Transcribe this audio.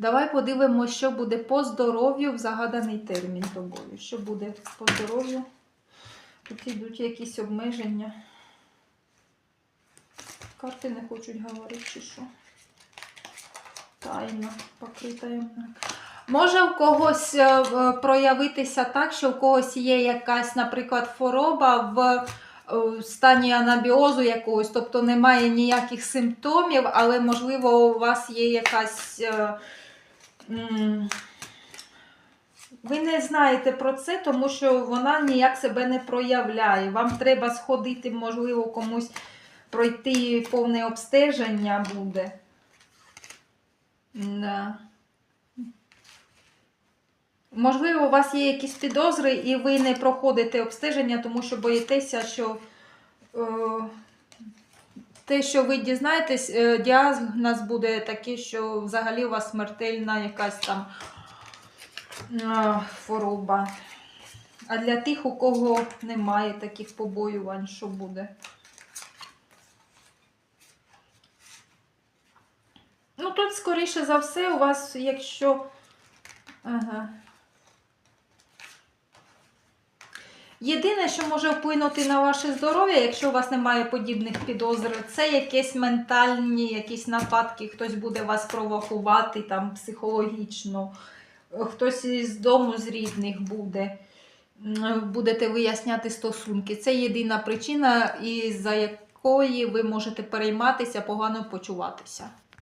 Давай подивимося, що буде по здоров'ю в загаданий термін тобою. Що буде по здоров'ю? Тут йдуть якісь обмеження. Карти не хочуть говорити, чи що. Тайна, покрита. Може в когось е, проявитися так, що в когось є якась, наприклад, хвороба в е, стані анабіозу якогось, тобто немає ніяких симптомів, але, можливо, у вас є якась. Ви не знаєте про це, тому що вона ніяк себе не проявляє. Вам треба сходити, можливо, комусь пройти повне обстеження буде. Да. Можливо, у вас є якісь підозри, і ви не проходите обстеження, тому що боїтеся, що е, те, що ви дізнаєтесь, е, діагноз буде такий, що взагалі у вас смертельна якась там е, хвороба. А для тих, у кого немає таких побоювань, що буде? Ну, тут, скоріше за все, у вас, якщо. Ага. Єдине, що може вплинути на ваше здоров'я, якщо у вас немає подібних підозр, це якісь ментальні якісь нападки, хтось буде вас провокувати там психологічно, хтось із дому з рідних буде. Будете виясняти стосунки. Це єдина причина, із-за якої ви можете перейматися, погано почуватися.